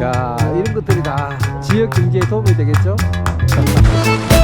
야 이런 것들이 다 지역 경제에 도움이 되겠죠?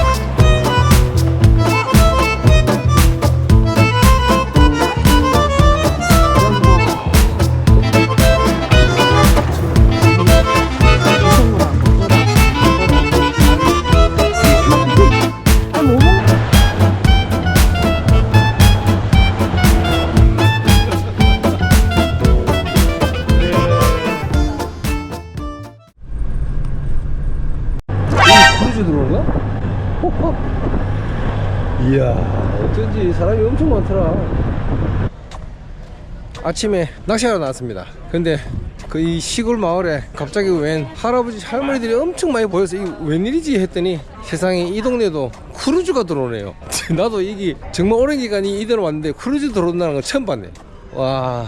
사람이 엄청 많더라. 아침에 낚시하러 나왔습니다. 근데 그 이 시골 마을에 갑자기 웬 할아버지 할머니들이 엄청 많이 보여서 이 웬일이지 했더니 세상에 이 동네도 크루즈가 들어오네요. 나도 이게 정말 오랜 기간이 이대로 왔는데 크루즈 들어온다는 걸 처음 봤네. 와.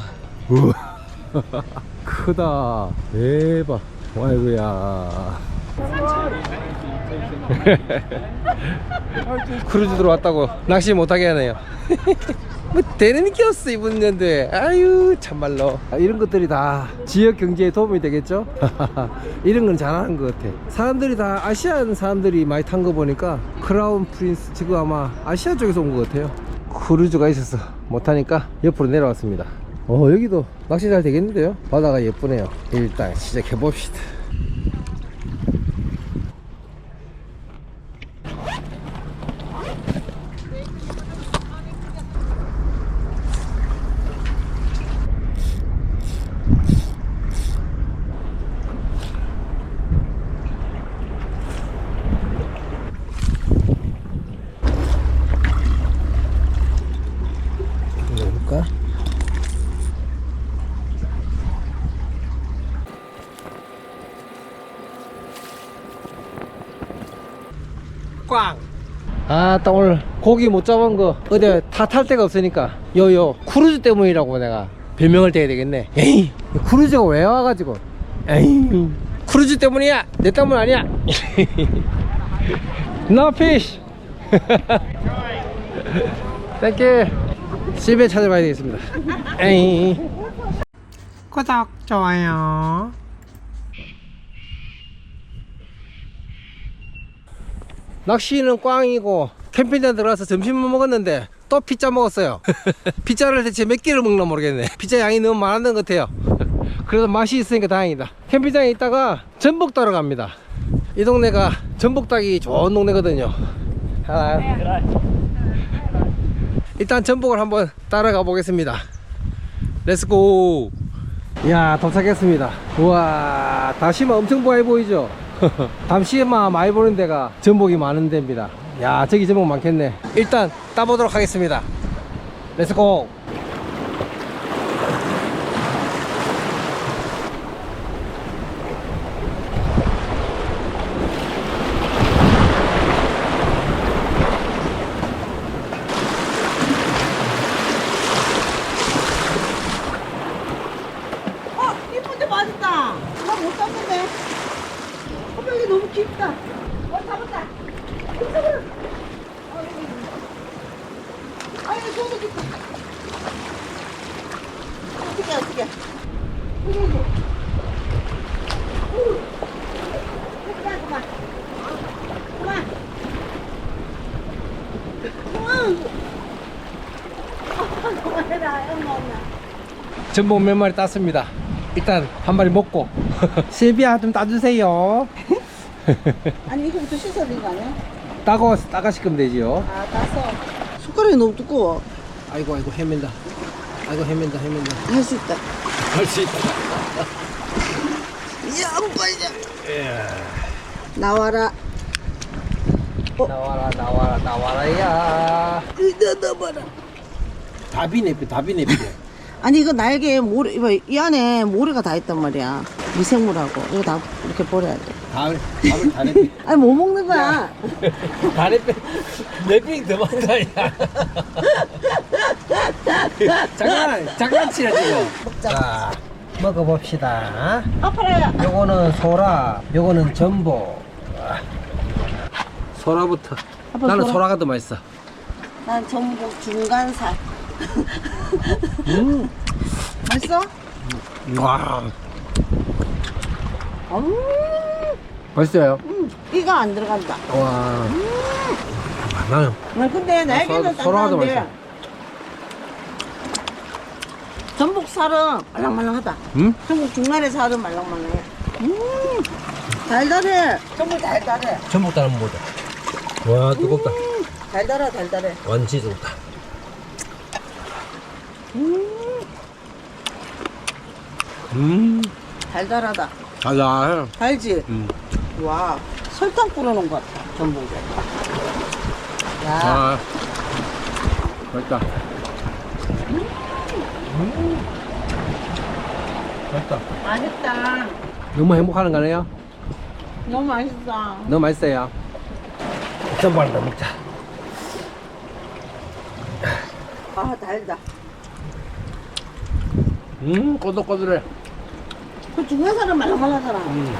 우와. 크다. 대박. 아이고야 크루즈 들어왔다고 낚시 못하게 하네요. 뭐 되는 끼었어 이분 년도에. 아유 참말로. 아, 이런 것들이 다 지역 경제에 도움이 되겠죠? 이런 건 잘하는 것 같아. 사람들이 다 아시안 사람들이 많이 탄 거 보니까 크라운 프린스 지금 아마 아시아 쪽에서 온 것 같아요. 크루즈가 있어서 못하니까 옆으로 내려왔습니다. 어 여기도 낚시 잘 되겠는데요? 바다가 예쁘네요. 일단 시작해 봅시다 넣어볼까? 꽝! 아, 딱 오늘 고기 못 잡은 거 어디 다탈 데가 없으니까 요요 크루즈 때문이라고 내가 별명을 대야 되겠네. 에이, 크루즈가 왜 와가지고? 에이, 크루즈 때문이야. 내 때문 아니야. no fish. 땡큐. 집에 찾아봐야 되겠습니다. 에이. 구독, 좋아요. 낚시는 꽝이고 캠핑장 들어가서 점심을 먹었는데 또 피자 먹었어요. 피자를 대체 몇 개를 먹나 모르겠네. 피자 양이 너무 많았는 것 같아요. 그래도 맛이 있으니까 다행이다. 캠핑장에 있다가 전복 따러 갑니다. 이 동네가 전복 따기 좋은 동네거든요. 하나. 일단 전복을 한번 따라가 보겠습니다. 렛츠고 이야 도착했습니다. 우와 다시마 엄청 많이 보이죠? 담시마 많이 보는 데가 전복이 많은 데입니다 야 저기 전복 많겠네. 일단 따보도록 하겠습니다. 렛츠고 어, 이쁜데 맞았다. 나 못 잡는데. 어, 여기 너무 깊다. 어, 잡았다. 이쪽으로. 어, 여기. 있네. 아, 여기 저도 깊다. 어떻게, 어떻게. 여기, 여기. 우. 그만, 그만. 그만. 그만. 아, 그만해라. 엄마, 엄마. 전복 몇 마리 땄습니다 일단 한 마리 먹고 세비야 좀 따주세요 아니, 이거부터 씻어야 되는 거 아니야? 따고 따가 시키면 되지요 아, 따서. 숟가락이 너무 두꺼워. 아이고 아이고 헤맨다 아이고 헤맨다 헤맨다 할 수 있다. 할 수 있다 야, 빨리. 나와라. 나와라 나와라 나와라야. 답이 내비 답이 내비 아니 이거 날개에 모래 이거 이 안에 모래가 다 있단 말이야. 미생물하고 이거 다 이렇게 버려야 돼. 답을 답을 다 내비 아니 뭐 먹는 거야? 다 내비 내비 더 많다 야 장난 장난치라 지금 자 먹어봅시다 아파라야. 요거는 소라 요거는 전복 아, 소라부터 아빠 나는 소라. 소라가 더 맛있어 난 전복 중간살. 음. 맛있어? 와 음, 맛있어요? 음, 이가 안 들어간다. 와. 많아요. 아, 근데 날개는 서로- 서로 하도 단단한데. 전복 살은 말랑말랑하다. 음? 전복 중간에 살은 말랑말랑해. 음, 달달해. 전복 달달해. 전복도 한번 보자. 와, 두껍다. 음, 달달해, 달달해. 완전 좋다. 음, 음. 달달하다. 달달해. 달지? 음. 와, 설탕 뿌려놓은 것 같아, 전복에. 야, 아. 맛있다. 맛있다. 맛있다. 너무 행복하는 거네요. 너무 맛있어. 너무 맛있어요. 전복 하나 더 먹자. 아, 달다. 음, 꼬들꼬들해. 그 중간 살은 말랑말랑하잖아. 음.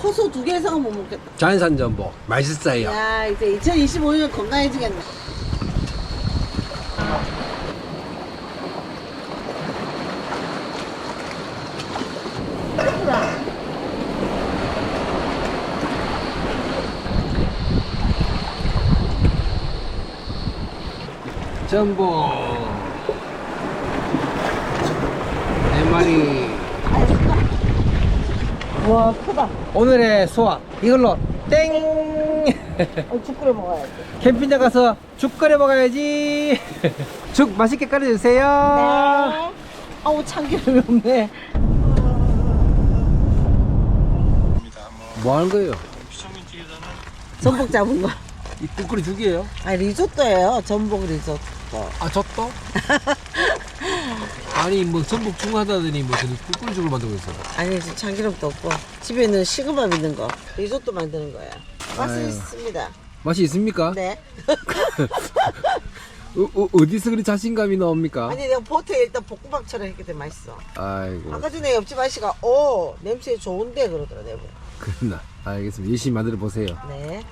커서 두 개 이상은 못 먹겠다. 자연산 전복. 맛있어요. 야, 이제 2025년 건강해지겠네. 전복. 네 마리. 와, 크다. 오늘의 소화. 이걸로 땡! 어, 죽 끓여 먹어야지. 캠핑장 가서 죽 끓여 먹어야지. 죽 맛있게 끓여주세요. 네. 아우, 참기름이 없네. 뭐 하는 거예요? 전복 잡은 거. 이 꿀꿀이 죽이에요? 아, 리조또예요. 전복 리조또. 아, 졌다? 아니, 뭐, 전복 죽 하다더니 뭐, 저는 꿀꿀이 죽을 만들고 있어. 아니, 지금 참기름도 없고. 집에는 식은밥 있는 거. 리조또 만드는 거야. 맛은 아유. 있습니다. 맛이 있습니까? 네. 어, 어, 어디서 그리 자신감이 나옵니까? 아니, 내가 보트에 일단 볶음밥처럼 했기 때문에 맛있어. 아이고, 아까 전에 옆집 아저씨가, 오, 냄새 좋은데 그러더라, 내가. 그랬나. 알겠습니다. 열심히 만들어 보세요. 네.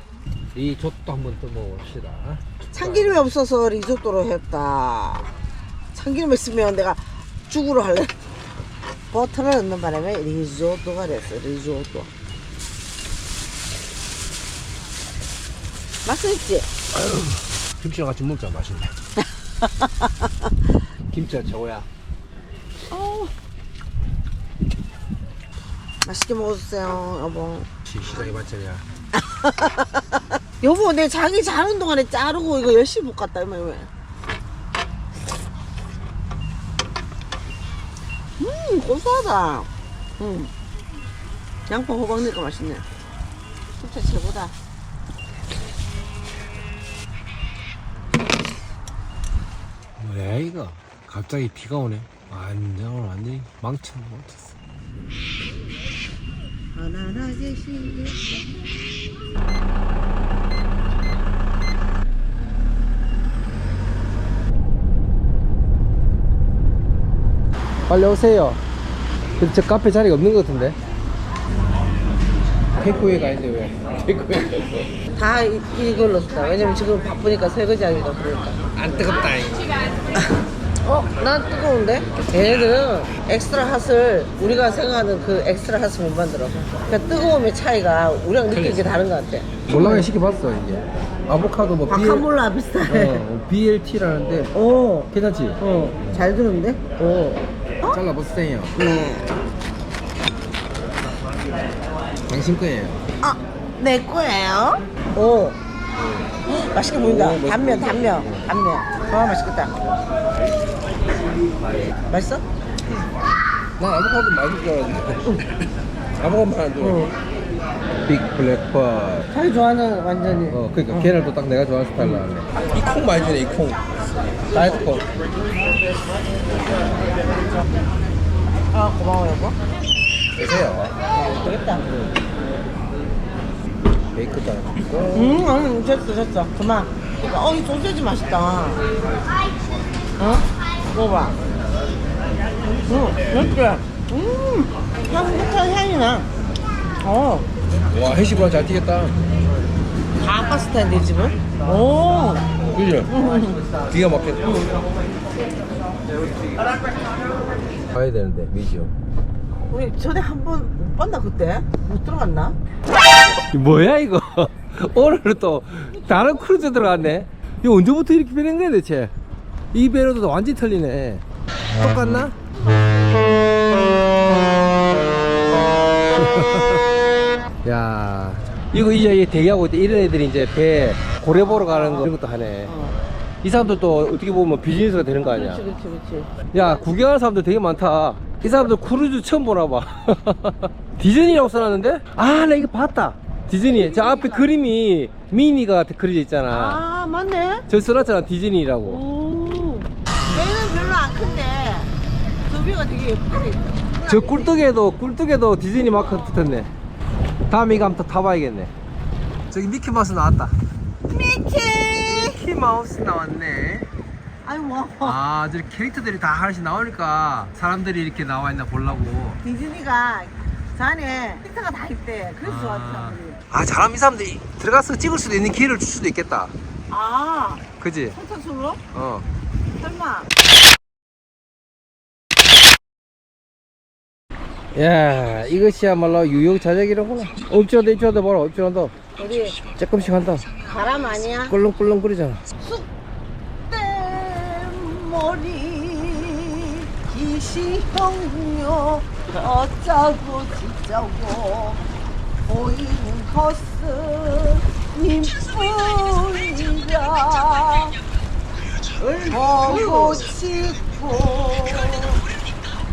이 족도 한번 또 먹어봅시다. 참기름이 없어서 리조또로 했다. 참기름 있으면 내가 죽으로 할래. 버터를 넣는 바람에 리조또가 됐어, 리조또. 맛은 있지? 김치랑 같이 먹자, 맛있네. 김치가 최고야. 어. 맛있게 먹어주세요, 여보. 시- 시장에 맞춰야. 여보, 내 자기 자는 동안에 자르고 이거 열심히 볶았다, 이거 왜? 음, 고소하다. 음. 양파 호박 넣으니까 맛있네. 진짜 최고다. 뭐야, 이거? 갑자기 비가 오네. 완전, 오늘 완전히 망쳤네, 망쳤어. 하나나 계시 빨리 오세요. 근데 저 카페 자리가 없는 것 같은데. 테이크웨이가 아닌데 왜? 테이크웨이. 다 이- 이걸로 쓰다. 왜냐면 지금 바쁘니까 설거지 하기가 그러니까. 안 뜨겁다. 어? 난 뜨거운데? 얘네들은 엑스트라 핫을 우리가 생각하는 그 엑스트라 핫을 못 만들어. 그러니까 뜨거움의 차이가 우리랑 느끼는 게 다른 것 같아. 몰랑에 시켜봤어 이게. 아보카도 뭐 바카몰라 비슷해. 어, BLT라는데 오, 괜찮지? 어, 잘 들었는데? 오. 잘라보세요. 네. 당신 거예요. 아, 내 거예요? 오. 맛있게 보인다. 오, 맛있게 단면, 보인다. 단면, 단면. 와, 맛있겠다. 맛있어? 난 아보카도 맛있을 줄 알았는데. 아보카도만 안 좋아. 빅 블랙펄. 자기 좋아하는 완전히. 어, 그러니까 걔를 또딱 내가 좋아하는 스타일로 하네. 이 콩 많이 주네, 이 콩. 다이어트 콩. 아, 고마워, 여보. 드세요. 되겠다. 베이크도 하나 있고. 음, 음, 됐어, 됐어. 그만. 어, 이 소세지 맛있다. 어? 먹어봐. 음, 맛있지? 음, 향긋한 향이 나. 어, 와, 해시브랑 잘 튀겼다. 다 파스타인데, 이 집은? 오, 그죠? 음, 기가 막혔다. 가야 되는데, 미지요. 우리 전에 한 번 못 봤나 그때? 못 들어갔나? 뭐야 이거 오늘은 또 다른 크루즈 들어갔네 이거 언제부터 이렇게 변한 거야 대체 이 배로도 완전히 틀리네 똑같나? 야 이거 이제 대기하고 있대 이런 애들이 이제 배 고래 보러 가는 거 이런 것도 하네. 이 사람들도 어떻게 보면 비즈니스가 되는 거 아니야? 그렇지 그렇지 그렇지. 야 구경하는 사람들 되게 많다. 이 사람들 크루즈 처음 보나 봐. 디즈니라고 써놨는데? 아 나 이거 봤다. 디즈니. 저 앞에 그림이 미니가 그려져 있잖아. 아 맞네. 저 써놨잖아 디즈니라고. 오. 배는 별로 안 큰데. 저 배가 되게 예쁘네. 저 꿀떡에도 꿀떡에도 디즈니 마크 붙었네. 다음에 이거 한번 더 타봐야겠네. 저기 미키마우스 나왔다. 미키마우스 나왔네 아이고. 아 저기 캐릭터들이 다 하나씩 나오니까 사람들이 이렇게 나와 있나 보려고 디즈니가 자네 캐릭터가 다 있대. 그래서 좋아하는 사람들이. 아 잘하면 이 사람들이 들어가서 찍을 수도 있는 기회를 줄 수도 있겠다 아 그지? 선착순으로? 어 설마. 야 이것이야말로 유용자적이라구나 엎질한다 엎질한다 봐라 엎질한다 우리 조금씩 한다. 바람 아니야? 꿀렁꿀렁 거리잖아. 쑥대머리 기시형요 어쩌고 지쩌고 보이는 것은 님뿐이라 보고 치고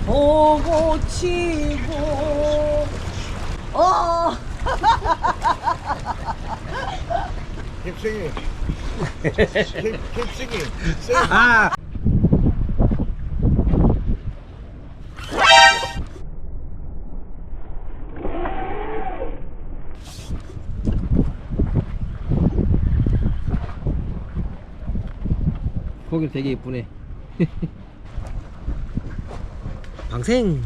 보고 치고. 어 Singing. Sing. 아 거기 되게 예쁘네 방생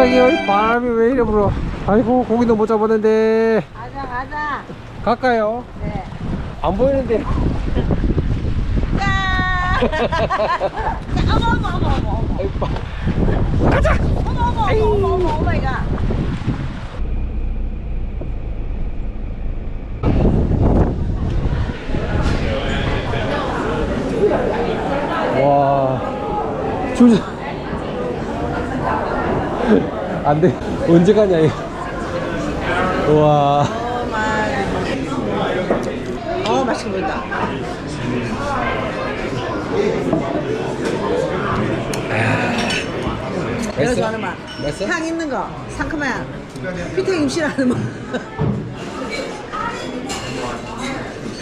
갑자기 이 바람이 왜 이래 불어 아이고 고기도 못 잡았는데. 가자 가자. 갈까요? 네. 안 보이는데. 짠! 어머 어머 어머 어머 어머. 아이고, 빠- 어머 어머 어머 어머 어머 오 마이 갓 와. 주저 안 돼 언제 가냐 이거 우와 어 맛있게 보인다 내가 좋아하는 맛. 맛있어? 향 있는 거, 상큼한. 피탱님 싫어하는 맛.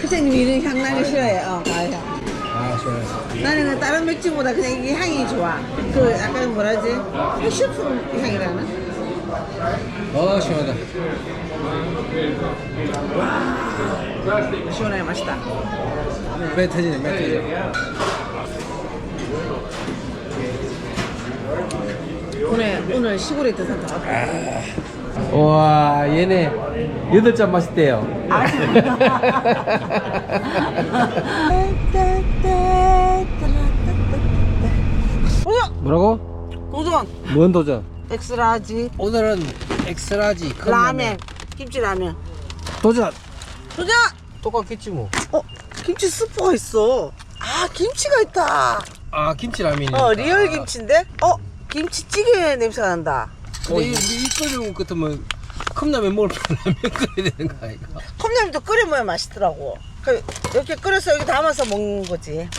피탱님 이런 향 나는 싫어해. 어, 과일 향. 아 좋아요 나는 다른 맥주보다 그냥 이게 향이 좋아. 그 약간 뭐라지? 패션품 향이라나? 어 시원하다 시원하게 맛있다. 매 터지네 매 터져 오늘 오늘 시골에 있던 사람 다 왔다. 와 얘네 여덟 잔 마셨대요. 어? 뭐라고? 도전. 뭔 도전? 엑스라지. 오늘은 엑스라지 라면. 김치 라면. 도전. 도전! 똑같겠지 뭐. 어 김치 스프가 있어. 아 김치가 있다. 아 김치 라면이 어 리얼 김치인데? 어 김치찌개 냄새가 난다. 근데 이, 이 끓는 것 같으면 컵라면 먹을 뻔 라면 끓여야 되는 거 아이가? 컵라면도 끓여 먹으면 맛있더라고. 그 이렇게 끓여서 여기 담아서 먹는 거지.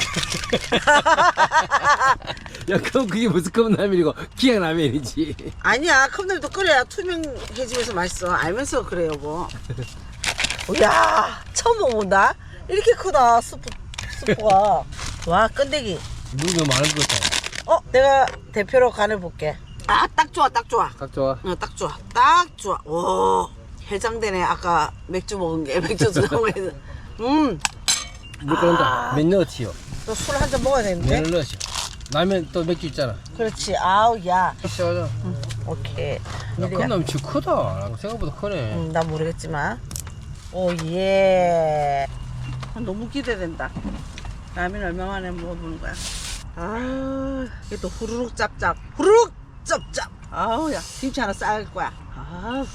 야 그럼 그게 무슨 컵라면이고? 기양 라면이지. 아니야 컵라면도 끓여야 투명해지면서 맛있어. 알면서 그래 여보. 야 처음 먹어본다? 이렇게 크다 스프 스프가. 와 끈데기. 너무 많은 것 같아. 어 내가 대표로 간을 볼게 아 딱 좋아 딱 좋아 각 좋아 어, 딱 좋아 딱 좋아 오 해장되네 아까 맥주 먹은 게 맥주 들어간 게 음, 물 끓는다 몇 넣었지요? 또술한잔 먹어야 되는데 면을 넣으시오 라면 또 맥주 있잖아. 그렇지. 아우, 야. 시작하자. 오케이. 야. 큰 놈이 진짜 크다. 생각보다 크네. 음, 난 모르겠지만. 오, 예. 아, 너무 기대된다. 라면 얼마 만에 먹어보는 거야. 아, 이게 또 후루룩 짭짭. 후루룩 짭짭. 아우, 야. 김치 하나 싸갈 거야. 아.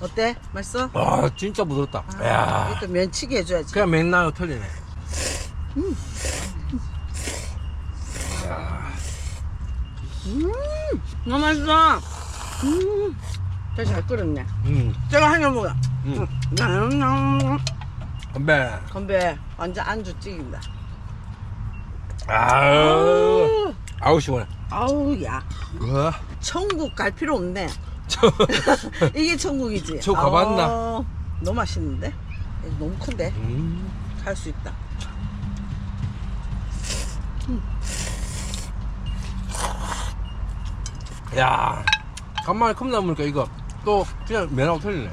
어때? 맛있어? 아, 진짜 부드럽다. 아, 야또 면치기 해줘야지. 그냥 맥나요 틀리네. 너무 맛있어. 음. 되게 잘 끓였네. 음, 제가 한입 먹어. 음. 음. 건배. 건배 완전 안주 찌긴다. 아우, 아우 시원해. 아우 야 와, 천국 갈 필요 없네. 저, 이게 천국이지. 저 가봤나? 아우, 너무 맛있는데? 너무 큰데 음, 갈 수 있다. 야, 간만에 컵 나무니까 이거 또 그냥 면하고 틀리네.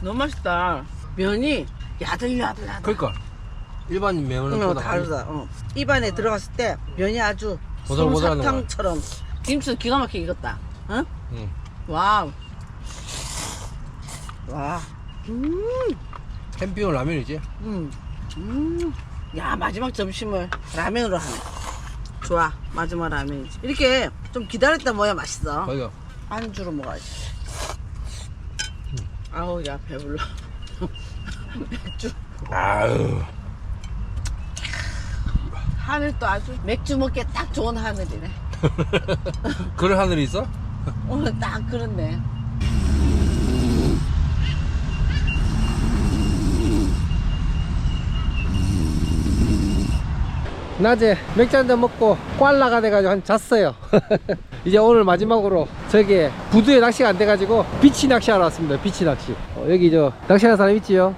너무 맛있다. 면이 야들야들하다. 그러니까 일반 어, 보다 다르다. 어. 입안에 들어갔을 때 면이 아주 보들보들하는 거야. 솜사탕처럼 김치도 기가 막히게 익었다. 응? 응. 와우. 와. 음. 캠핑은 라면이지. 음. 음. 야, 마지막 점심을 라면으로 하네. 좋아. 마지막 라면이지. 이렇게 좀 기다렸다 뭐야 맛있어. 거기가 안주로 먹어야지. 아우, 야, 배불러. 맥주. 아유, 하늘도 아주 맥주 먹기에 딱 좋은 하늘이네. 그런 하늘이 있어? 오늘 딱 그렇네. 낮에 맥주 한잔 먹고 꽐라가 돼가지고 한 잤어요 이제 오늘 마지막으로 저기 부두에 낚시가 안 돼가지고 비치 낚시하러 왔습니다 비치 낚시 어, 여기 저 낚시하는 사람 있지요?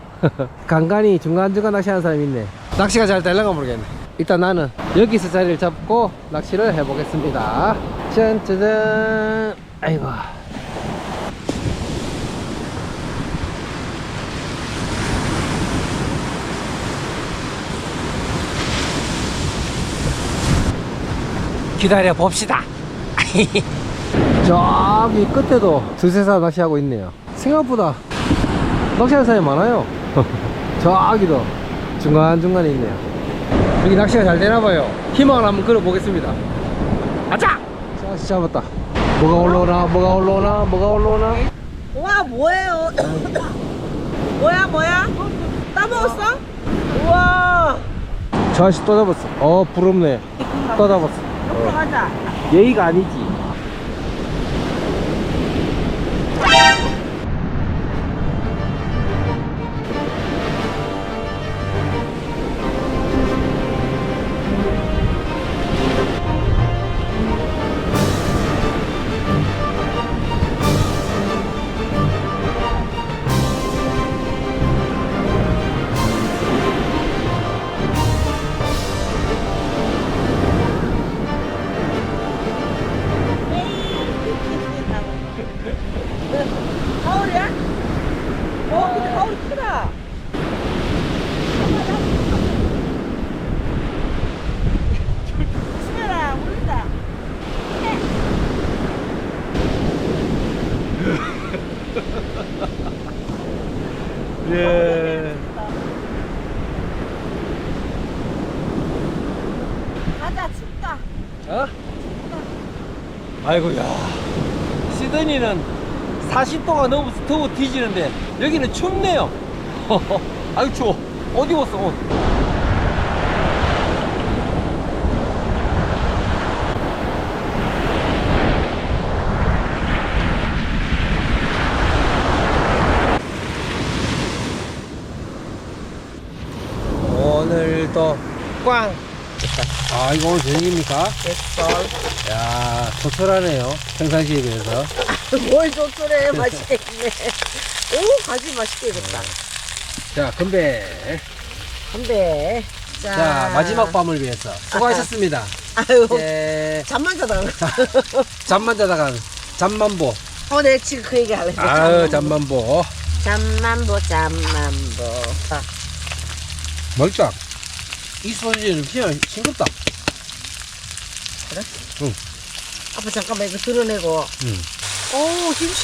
간간히 중간중간 낚시하는 사람 있네 낚시가 잘 될란가 모르겠네 일단 나는 여기서 자리를 잡고 낚시를 해보겠습니다 짠짜잔 아이고 기다려 봅시다. 저기 끝에도 두세 사람 낚시하고 있네요. 생각보다 낚시하는 사람이 많아요. 저기도 중간중간에 있네요. 여기 낚시가 잘 되나봐요. 희망을 한번 걸어보겠습니다. 가자! 낚시 잡았다. 뭐가 올라오나, 뭐가 올라오나, 뭐가 올라오나. 와, 뭐예요? 뭐야, 뭐야? 따먹었어? 우와. 저 아저씨 또 잡았어. 어, 부럽네. 또 잡았어. 옆으로 가자. 예의가 아니지. 아이고야. 시드니는 40도가 넘어서 더워 뒤지는데 여기는 춥네요. 아유 추워. 어디 입었어 옷? 오늘도 꽝. 아 이거 오늘 저녁입니까? 됐어. 야, 조촐하네요. 평상시에 비해서. 뭘 좋더래, 맛있겠네. 오, 가지 맛있게 익었다. 자, 건배. 건배. 자, 자, 마지막 밤을 위해서. 수고하셨습니다. 아유, 예, 잠만 자다가. 잠만 자다가 잠만 보. 어, 내 지금 그 얘기 할래. 아유, 잠만 보. 잠만 보, 잠만보. 아, 멀쩡. 이 소리는 그냥 싱겁다. 아빠 잠깐만 이거 드러내고. 응. 오 김치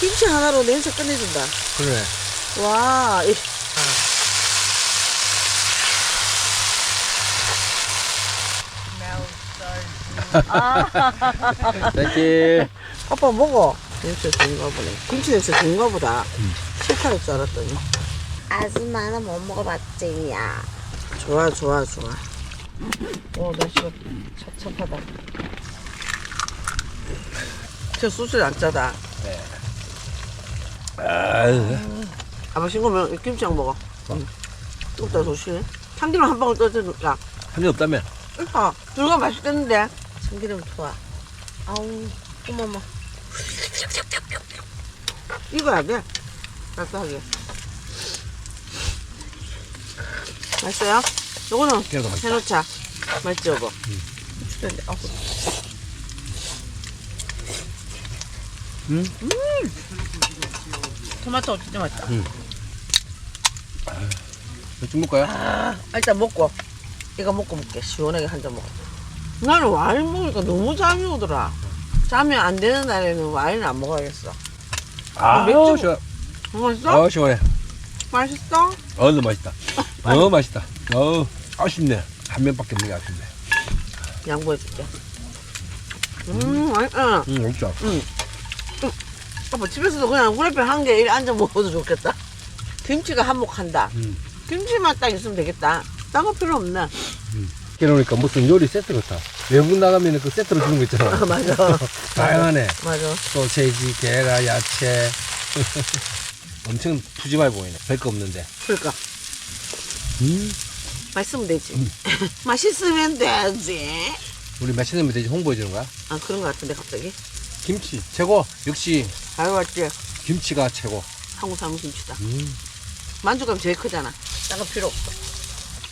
김치 하나로 냄새 끝내준다. 그래. 와. 이- 땡큐. 아빠 먹어. 냄새 좋은가 보네. 김치 냄새 좋은가 보다. 실패할 줄 알았더니. 아줌마는 못 먹어봤지야. 좋아 좋아 좋아. 오 날씨가 찹찹하다. 저 수술이 안 짜다. 아유. 아빠 싱거면 김치랑 먹어. 응. 뜨겁다 조심해. 참기름 한 방울 떠주라. 한일 없다며. 아, 둘가 맛있겠는데? 참기름 좋아. 아우, 어머머. 익어야 돼. 따뜻하게. 맛있어요? 요거는 그래도 맛있다. 해놓자. 여보? 후추된데, 아우. 음? 토마토 진짜 맛있다. 좀 먹을까요? 아, 일단 먹고. 이거 먹고 먹게. 시원하게 한 잔 먹어. 나는 와인 먹으니까 너무 잠이 오더라. 잠이 안 되는 날에는 와인을 안 먹어야겠어. 아, 맥주- 시원. 맛있어? 어, 시원해. 맛있어? 어, 너무 맛있다. 어, 맛있다. 어, 아쉽네. 한 면밖에 없는 게 아쉽네. 양보해줄게. 음, 맛있다. 응, 없죠. 아빠 집에서도 그냥 후라이팬 한개 앉아 먹어도 좋겠다. 김치가 한몫한다. 음. 김치만 딱 있으면 되겠다. 딴 거 필요 없네. 그러니까 무슨 요리 세트 같아. 외국 나가면 그 세트로 주는 거 있잖아. 아, 맞아. 다양하네. 맞아. 소세지, 계란, 야채. 엄청 푸짐해 보이네. 별거 없는데. 그러니까. 음. 맛있으면 되지. 맛있으면 되지. 우리 맛있는 메시지 홍보해 주는 거야? 아, 그런 거 같은데, 갑자기. 김치 최고. 역시 아유, 맞지? 김치가 최고. 한국 사무 김치다. 음. 만두감 제일 크잖아. 딴거 필요 없어.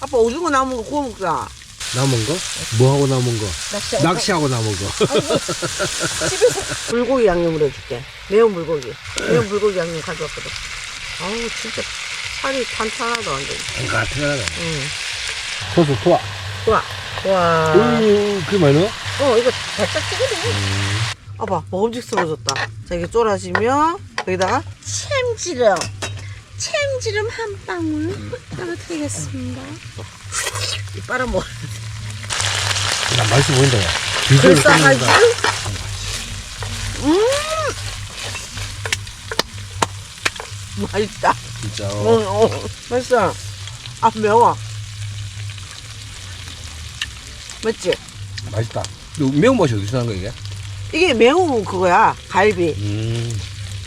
아빠 오징어 남은 거 구워 먹자. 남은 거? 뭐 하고 남은 거? 낚시. 낚시하고 남은 거. 불고기 양념으로 해줄게. 매운 불고기. 매운 불고기 양념 가져왔거든. 아우, 진짜 살이 탄탄하다, 완전. 뭔가 특이하네. 응. 소스 좋아. 좋아. 와. 음, 그 많어? 어, 이거 살짝 돼. 아봐, 먹음직스러워졌다. 자, 이게 쫄아지면, 여기다가 참기름. 참기름 한 방울 떨어뜨리겠습니다. 이 빨아먹어. 나 맛있어 보인다. 야. 비주얼 불쌍하지? 끝낸다. 음! 맛있다. 진짜. 어, 어. 어, 맛있어. 아, 매워. 맞지? 맛있다. 이 매운맛이 어디서 난 거야, 이게? 이게 매운 그거야, 갈비. 음.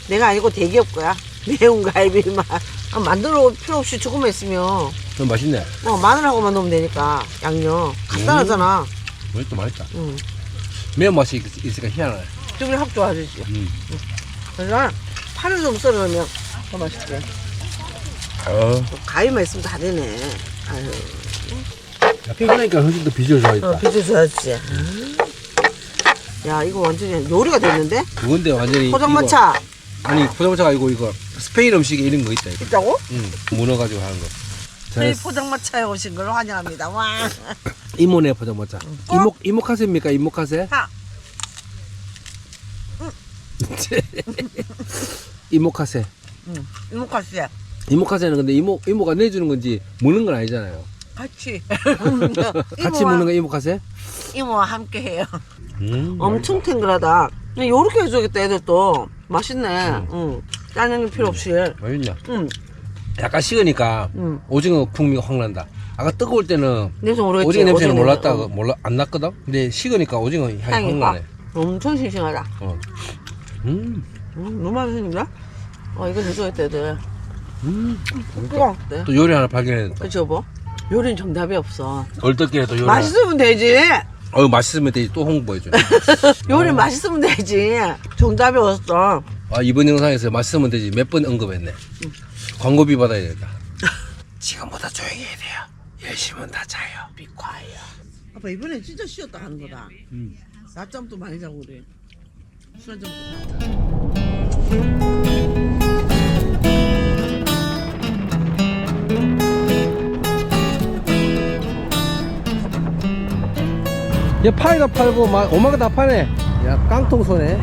내가 아니고 대기업 거야. 매운 갈비 맛. 아, 만들어 올 필요 없이 조금만 있으면, 좀 맛있네. 어, 마늘하고만 넣으면 되니까, 양념. 간단하잖아. 맛있다, 맛있다. 응. 매운맛이 있- 있으니까 희한하네. 기분이 확 좋아지지. 음. 그래서, 파를 좀 썰어 넣으면 더 맛있게. 어. 또 가위만 있으면 다 되네. 아유. 피곤하니까 훨씬 더 비주얼 좋아졌다. 어, 비주 좋아지지. 음. 야, 이거 완전히 요리가 됐는데? 그건데 완전히. 포장마차 이거- 아니, 포장마차가 아니고 이거 스페인 음식에 이런 거 있다, 이거. 있다고? 응. 문어 가지고 하는 거. 저희 자, 포장마차에 오신 걸 환영합니다. 와. 이모네 포장마차. 이모, 이모카세입니까, 이모카세? 하. 이모카세. 응. 이모카스 이모카세는 근데 이모, 이모가 내주는 건지 먹는 건 아니잖아요. 같이. 같이 먹는 거 이모카세? 이모와 함께 해요. 음. 엄청 탱글하다. 그냥 요렇게 해줘야겠다, 애들 또. 맛있네. 응. 짜장면 필요 없이. 맛있냐? 응. 약간 식으니까 응. 오징어 풍미가 확 난다. 아까 뜨거울 때는 냄새 모르겠지? 오징어 냄새는 몰랐다. 어. 몰라 안 났거든. 근데 식으니까 오징어 향이 확 나네. 엄청 싱싱하다. 어. 음, 음, 너무 맛있는데? 어, 이거 해줘야겠다, 애들. 음. 뜨거워. 네. 또 요리 하나 발견했다. 그치, 여보? 요리는 정답이 없어. 얼떨결에 또 요리. 맛있으면 되지. 어 맛있으면 되지 또 홍보해줘. 요리 어. 맛있으면 되지. 정답이 없어. 아 이번 영상에서 맛있으면 되지 몇 번 언급했네. 광고비 받아야 되겠다. 지금보다 조용히 해야 돼요. 열심은 다 자요. 비과야. 아빠 이번에 진짜 쉬었다 하는 거다. 낮잠도 많이 자고 그래. 술 한잔 먹고. 야 파이가 팔고 막 오마가 다 파네. 야 깡통 소네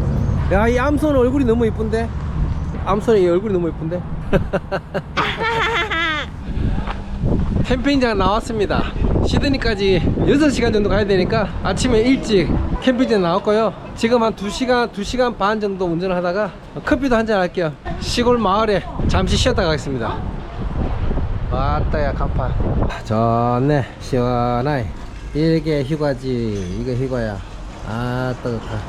야 이 암소는 얼굴이 너무 이쁜데? 암소는 이 얼굴이 너무 이쁜데? 캠핑장 나왔습니다. 시드니까지 6시간 정도 가야 되니까 아침에 일찍 캠핑장 나왔고요. 지금 한 2시간 2시간 반 정도 운전을 하다가 커피도 한잔 할게요. 시골 마을에 잠시 쉬었다 가겠습니다. 왔다 야 간판. 좋네. 시원하게 이게 휴가지 이거 휴가야. 아따 좋다.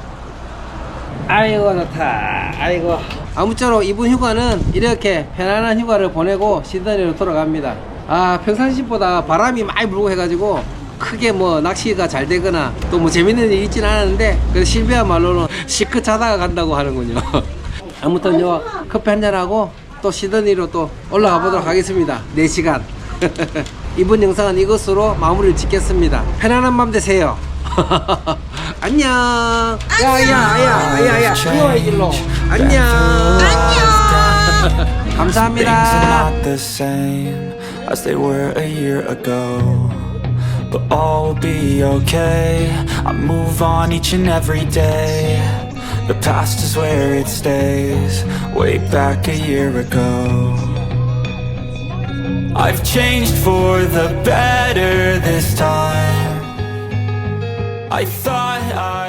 아이고 좋다. 아이고. 아무쪼록 이번 휴가는 이렇게 편안한 휴가를 보내고 시드니로 돌아갑니다. 아 평상시보다 바람이 많이 불고 해가지고 크게 뭐 낚시가 잘 되거나 또 뭐 재밌는 일이 있진 않았는데 그래서 실비야 말로는 시크 자다가 간다고 하는군요. 아무튼 요 커피 한잔하고 또 시드니로 또 올라가 보도록 하겠습니다. 4시간 이번 영상은 이것으로 마무리를 짓겠습니다 편안한 밤 되세요 안녕 야야야야야 일로와 길로 안녕 are 감사합니다 as they were a year ago. But all will be okay. I move on each and every day. The past is where it stays, way back a year ago. I've changed for the better this time. I thought